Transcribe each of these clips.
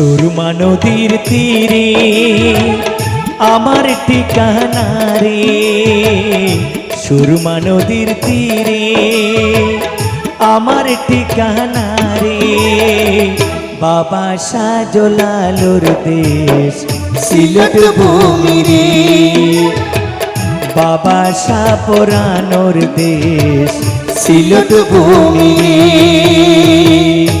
সুরমা নদীর তীরে, আমার ঠিকানা রে। সুরমা নদীর তীরে, আমার ঠিকানা রে। বাবা সাজলালোর দেশ, সিলেট ভূমি রে। বাবা সাপরানোর দেশ, সিলেট ভূমি রে।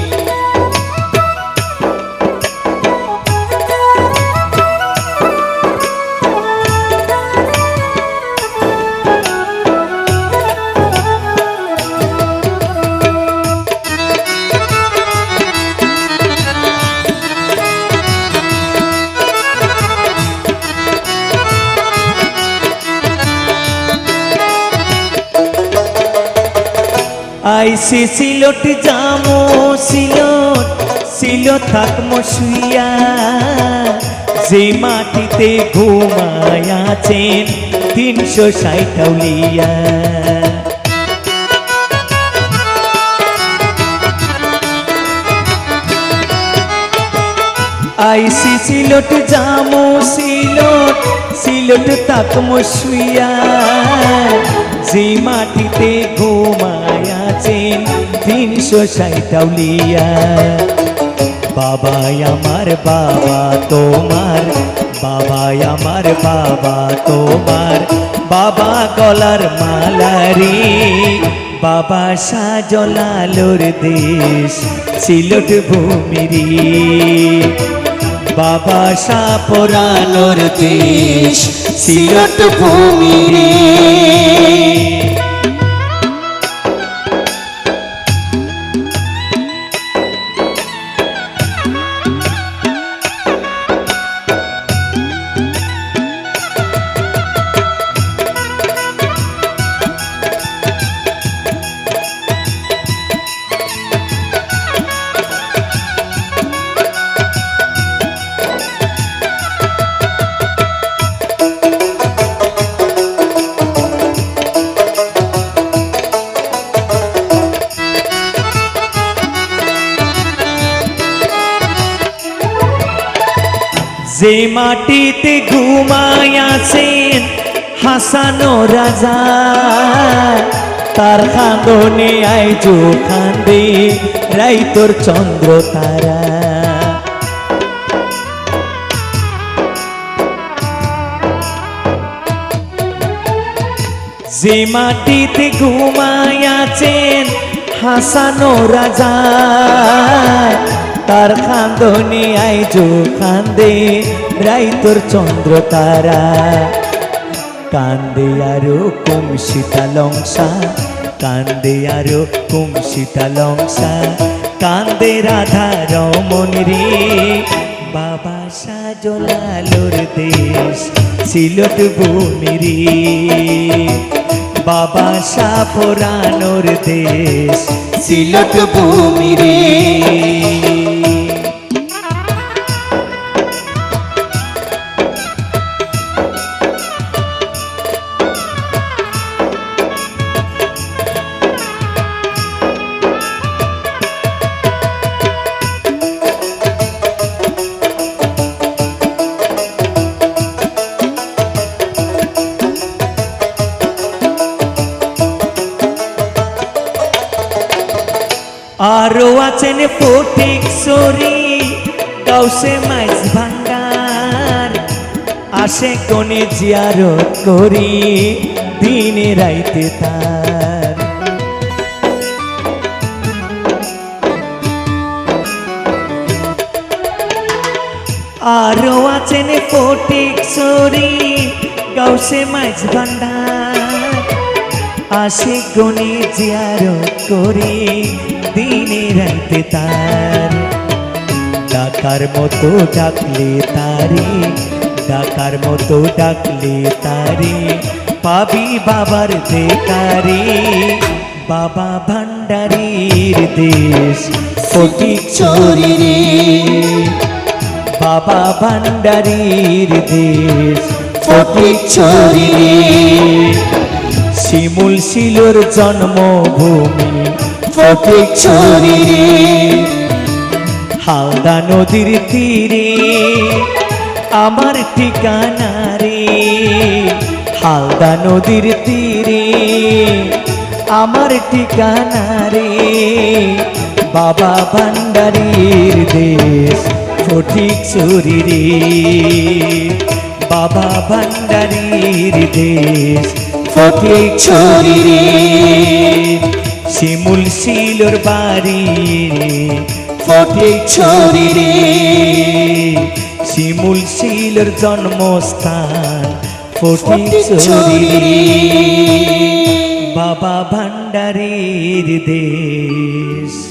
আইসি সিলট, জামো সিলট সিল থাকমো শুইয়া। যে মাটিতে ঘুমায়াছেন তিনশো ষাটাউলিয়া আইসি সিলট, জামো সিলট সিলট তাকমো শুইয়া। যে মাটিতে ঘুমায়াছেন তিনশো ষাটাউলিয়া বাবাই আমার বাবা তোমার, বাবাই আমার বাবা তোমার। বাবা গলার মালারি, বাবা সাজলালোর দেশ সিলট ভূমিরি বাবা সাপরানোর দেশ সিলট ভূমিরি যে মাটিতে ঘুমায়াছেন হাসানো রাজা, তার খান্দনে আইজো খান্দে রাইতর চন্দ্র তারা। যে মাটিতে ঘুমায়াছেন হাসানো রাজা তার খান্দনে আইজো খান্দে রাইতর চন্দ্র তারা। কান্দে আরও কুম শীতালংসা, কান্দে আরও কুম শীতালংসা। কান্দে রাধা রমন রে, বাবা সাজলালোর দেশ, সিলট ভূমি রে। বাবা সাফরানোর দেশ, সিলট ভূমি আরও আছেন ফটিক সরি কাউসে মাইজ ভাঙ্গার আসে কোনে জিয়ারত করি, দিনে রাইতে তার। আরও আছেন ফটিক সরি কাউসে মাইজ ভান্ডার। আসে গনে জিয়ারত করে দিনে তার। ডাকার মতো ডাকলে তারে, ডাকার মতো ডাকলে তারে, পাবি বাবার দেকারে বাবা ভান্ডারীর দেশ ফটিক চোরি রে। বাবা ভান্ডারীর দেশ ফটিক চোরি রে। শিমুল শিলুর জন্মভূমি ফটিক চুরি। হালদা নদীর তীরে আমার ঠিকানা রে। হালদা নদীর তীরে আমার ঠিকানা রে। বাবা ভান্ডারীর দেশ ফটিক চুরি রে। বাবা ভান্ডারীর দেশ ফটিক চুরি রে। শিমুল শিলোর বাড়ি রে ফটিক চুরি রে। শিমুল শিলোর জন্মস্থান ফটিক ছড়ি রে। বাবা ভান্ডারীর দেশ।